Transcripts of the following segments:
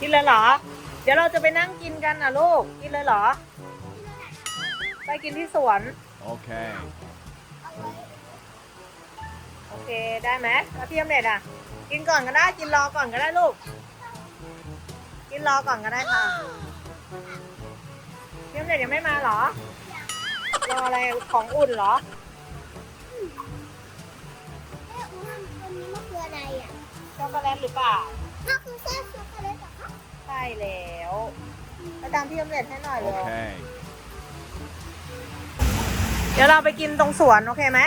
กินเลยเหรอ เดี๋ยวเราจะไปนั่งกินกันนะลูก กินเลยเหรอ ไปกินที่สวน Okay. โอเค ได้ไหมแล้วพี่อมเด็ดอะ กินก่อนก็ได้ กินรอก่อนก็ได้ลูก กินรอก่อนก็ได้ค่ะพี่อมเด็ดยังไม่มาเหรอ รออะไร ของอุ่นเหรอแม่อุ้มอันนี้มันคืออะไรอะช็อกโกแลตหรือเปล่ามันคือแค่ช็อกโกแลตเหรอคะใช่ แล้วไปตามพี่อมเด็ดให้หน่อยเลย Okay. เดี๋ยวเราไปกินตรงสวน โอเคไหม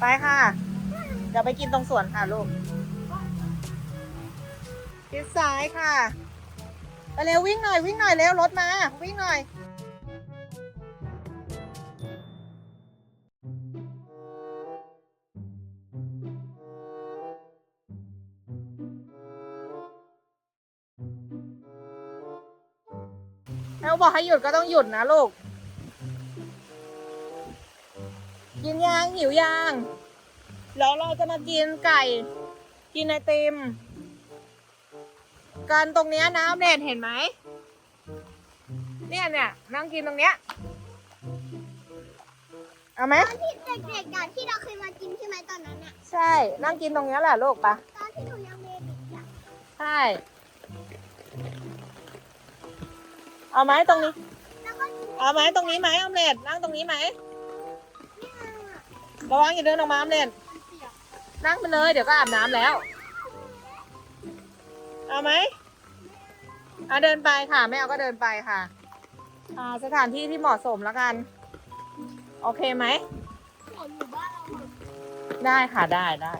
ไปค่ะ เดี๋ยวไปกินตรงสวนค่ะลูกชิดซ้ายค่ะ ไปเร็ววิ่งหน่อยวิ่งหน่อยเร็วรถมา วิ่งหน่อย แล้วบอกให้หยุดก็ต้องหยุดนะลูก กินยางหิวยาง แล้วเราจะมากินไก่ กินไอติม กันตรงเนี้ยน้ำเด่นเห็นไหม เนี่ยเนี่ยนั่งกินตรงเนี้ย เอาไหม ตอนที่เด็กๆกันที่เราเคยมากินใช่ไหมตอนนั้นอะ ใช่ นั่งกินตรงเนี้ยแหละลูกปะตอนที่หนูยังเบบีอะ ใช่ เอาไหมตรงนี้แล้วก็กินเอาไหมตรงนี้ไหมออมเล็ตนั่งตรงนี้ไหมไม่เอาอะระวังอย่าเดินออกมาออมเล็ตมันเปียกนั่งไปเลยเดี๋ยวก็อาบน้ำแล้ว เอาไหมอะเดินไปค่ะ ไม่เอาก็เดินไปค่ะอ่าสถานที่ที่เหมาะสมแล้วกัน โอเคไหมฝนอยู่บ้านเราหมดได้ค่ะได้ได้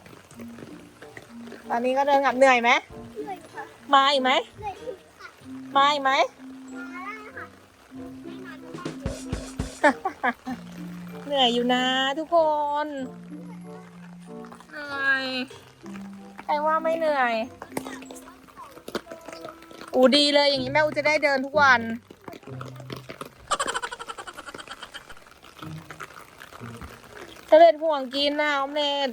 ตอนนี้ก็เดินกลับเหนื่อยไหมเลยค่ะ มาอีกไหมเลยถึงค่ะมาอีกไหม เหนื่อยอยู่นะทุกคนเหนื่อยใครว่าไม่เหนื่อย อูดีเลยอย่างนี้แม่อูจะได้เดินทุกวันจะเป็นห่วงกินนะออมเล็ต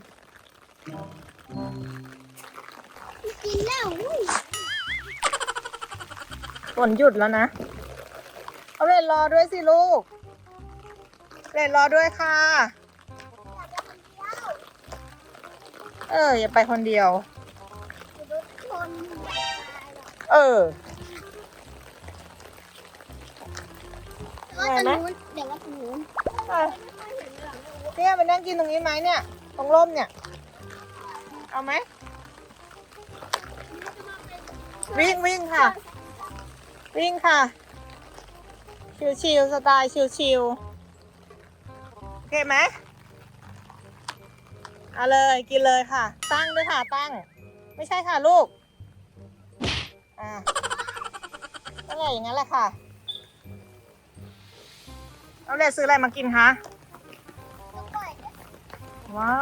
กินแล้วอุ้ยฝนหยุดแล้วนะออมเล็ตรอด้วยสิลูกออม เล็ตรอด้วยค่ะอยากจะคนเดียวเออ อย่าไปคนเดียวเดี๋ยวโดนชนตายหรอกเออแล้วก็จะนู้นเดี๋ยวว่าจะนู้นเออไม่เห็นเลยหรอกแม่อุ๊เนี่ยไปนั่งกินตรงนี้ไหมเนี่ย ตรงร่มเนี่ย เอาไหม วิ่งวิ่งค่ะ วิ่งค่ะ ชิวๆสไตล์ชิวๆโอ เคไหมเอาเลยกินเลยค่ะ ตั้งด้วยค่ะตั้ง ไม่ใช่ค่ะลูก อ่าตั้งไงอย่างนั้นแหละค่ะเอาเลยซื้ออะไรมากินคะว้า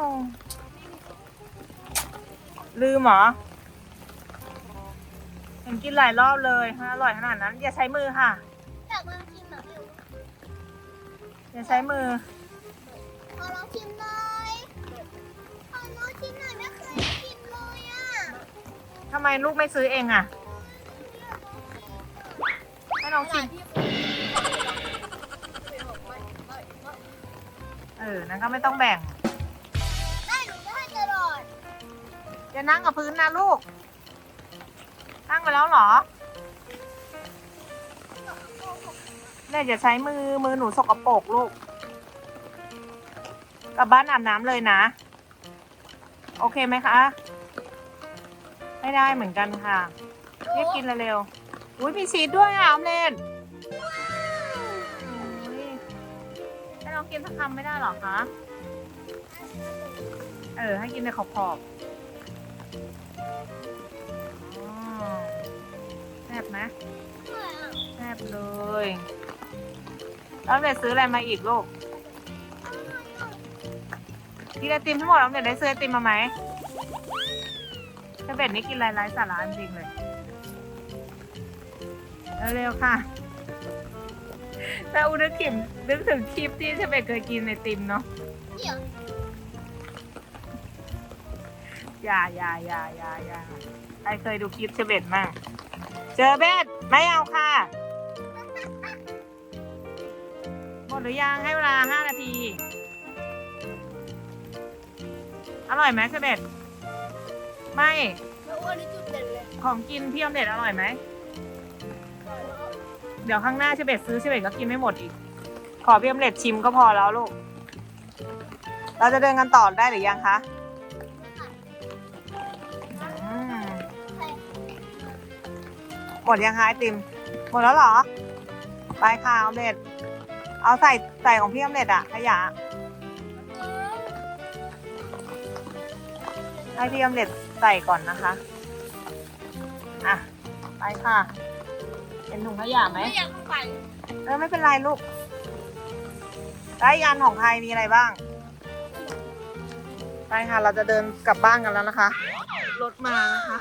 ว ลืมเหรอเห็นกินหลายรอบเลยอร่อยขนาดนั้น อย่าใช้มือค่ะ อย่าใช้มือ ขอลองชิมหน่อยขอลองชิมหน่อยไม่เคยกินเลยอะทำไมลูกไม่ซื้อเองอะให้น้องชิม เออ นั่นก็ไม่ต้องแบ่ง ได้หนูจะให้ตลอดอย่านั่งกับพื้นนะลูก นั่งไปแล้วเหรอ เนี่ยอย่าใช้มือมือหนูสกปรกลูกกลับบ้านอาบน้ำเลยนะ โอเคไหมคะ ไม่ได้เหมือนกันค่ะรีบกินเร็วๆอุ้ยมีชีสด้วยอะออมเล่นอุ๊ยให้น้องกินสักคำไม่ได้เหรอคะ เออ ให้กินในขอบขอบๆอ๋อแซ่บไหมแซ่บเลย แล้วเด็ดซื้ออะไรมาอีกลูกกินไอติมทั้งหมดแล้วเด็ดได้ซื้อไอติมมาไหมเชเบ็ดนี่กินไรไร้สาระจริงเลยเร็วๆค่ะแต่อุนึกขิมนึกถึงคลิปที่เชเบ็ดเคยกินไอติมเนาะอย่าอย่าอย่าอย่าอย่าใครเคยดูคลิปเชเบตมั่งเจอเบสไม่เอาค่ะ ดหรือยังให้เวลาห้านาที อร่อยไหมเชเบตไม่แล้วอ้วนนี่จุดเด่นเลยของกินพี่อมเด็ดอร่อยไหม เดี๋ยวข้างหน้าเชเบตซื้อเชเบตก็กินไม่หมดอีก ขอพี่อมเล็ดชิมก็พอแล้วลูก เราจะเดินกันต่อได้หรือยังคะอืมหมดยังคะไอติม หมดแล้วเหรอ ไปค่ะออมเล็ด เอาใส่ใส่ของพี่อมเล็ดอะขยะให้พี่อมเล็ดใส่ก่อนนะคะ อะ ไปค่ะ เป็นถุงขยะไหม ไม่อยากเข้าไปเออไม่เป็นไรลูกได้ยานของใครมีอะไรบ้างไปค่ะ เราจะเดินกลับบ้านกันแล้วนะคะ รถมานะคะ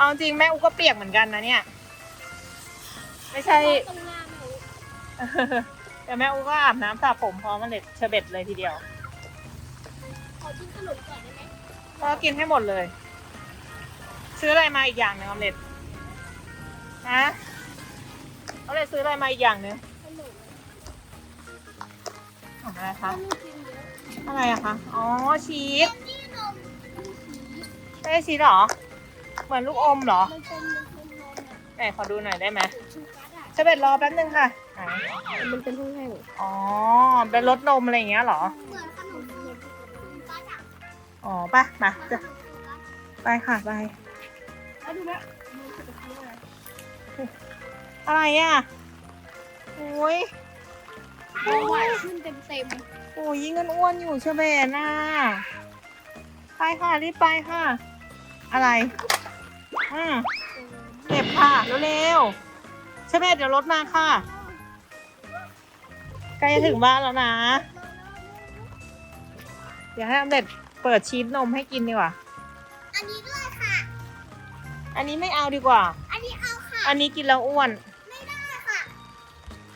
เอาจริงแม่อุก็เปียกเหมือนกันนะเนี่ย ไม่ใช่ ตรงหน้าไม่รู้แต่แม่อุก็อาบน้ำสระผมพร้อมมาเล็ดเชอร์เบ็ดเลยทีเดียว ขอชิมขนมก่อนได้ไหมก็กินให้หมดเลย ซื้ออะไรมาอีกอย่างหนึ่งออมเล็ตฮะออมเล็ตซื้ออะไรมาอีกอย่างหนึ่งขนมของอะไรคะไม่กินเยอะอะไรอะคะ อ๋อชีสนี่นมใช่ชีสเหรอ เหมือนลูกอมเหรอ มันเป็นมันเป็นนมอะไหนขอดูหน่อยได้ไหมชูการ์ดอะเชอร์เบ็ดรอแป๊บนึงค่ะไหนมันเป็นแห้งอ๋อ เป็นรสนมอะไรอย่างเงี้ยเหรอ เหมือนขนมเหมือนชูการ์ดอะอ๋อไปะมาเหมือนขจะนมชูการ์ดไปค่ะไปเอาดูนะมันจะเป็นอะไรอะไรอะโอ้ยโอ้ยขึ้นเต็มเต็มโอ้ยยิ่งกันอ้วนอยู่เชอร์เบ็ดน่ะไปค่ะรีบไปค่ะ อะไร อืมเก็บค่ะเร็วๆใช่ไหมเดี๋ยวรถมาค่ะ ใกล้จะถึงบ้านแล้วนะ เดี๋ยวให้ออมเล็ตเปิดชีสนมให้กินดีกว่า อันนี้ด้วยค่ะ อันนี้ไม่เอาดีกว่า อันนี้เอาค่ะ อันนี้กินแล้วอ้วน ไม่ได้ค่ะ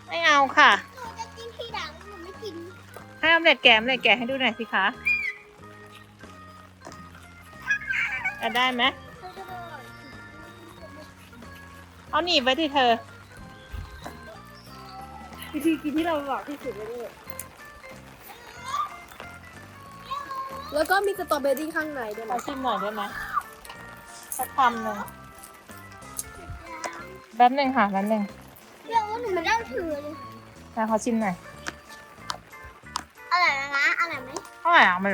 ไม่เอาค่ะ หนูจะกินทีหลังหนูไม่กิน ให้ออมเล็ตแกะออมเล็ตแกะให้ดูหน่อยสิคะแกะได้ไหม เอาหนีบไว้ที่เธอ วิธีกินที่เราบอกที่สุดเลยแล้วก็มีสตรอเบอรี่ข้างในด้วยขอนะชิมหน่อยได้ไหมสักคำหนึ่งแป๊บหนึ่งค่ะแป๊บหนึ่งเรื่องว่าหนูไม่ได้ถือเลยนะขอชิมหน่อยอร่อยนะอร่อยไหมเท่าไหร่อะมัน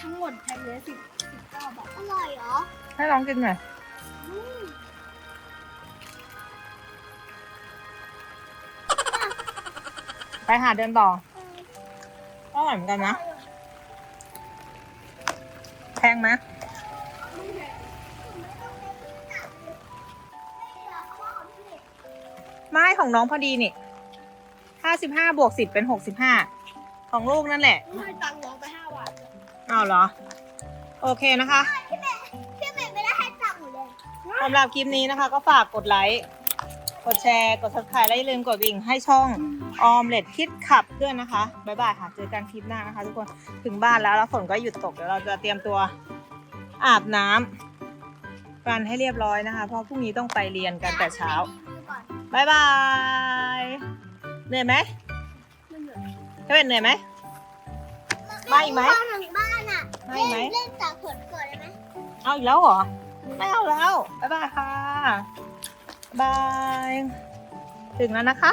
ทั้งหมดแพ็คเลยสิบสิบเก้าบาทอร่อยเหรอให้ลองกินหน่อย ไปหาเดินต่อก็อร่อยเหมือนกันนะ แพงไหมไม้ของน้องพอดีนี่ห้าสิบห้าบวกสิบเป็นหกสิบห้า ของลูกนั่นแหละให้ตังค์น้องไปห้าบาทอ้าวเหรอ โอเคนะคะ พี่เมย์พี่เมย์ไม่ได้ให้ตังค์หนูเลย สำหรับคลิปนี้นะคะ ก็ฝากกดไลค์ กดแชร์ กด subscribe และอย่าลืมกดกระดิ่งให้ช่องออมเล็ตคิดขับด้วยนะคะบ๊ายบายค่ะ เจอกันคลิปหน้านะคะ ทุกคนถึงบ้านแล้วแล้วฝนก็หยุดตกเดี๋ยวเราจะเตรียมตัวอาบน้ำกันให้เรียบร้อยนะคะ เพราะพรุ่งนี้ต้องไปเรียนกันแต่เช้าบ๊ายบายเหนื่อยไหมไม่เหนื่อยเจะเป็นเหนื่อยไหม มาอีกไหมพ่อทางบ้านอะมาอีกไหม เล่นเล่นจากผลก่อนได้ไหม เอาอีกแล้วเหรอไม่เอาแล้วบ๊ายบายค่ะ บาย ถึงแล้วนะคะ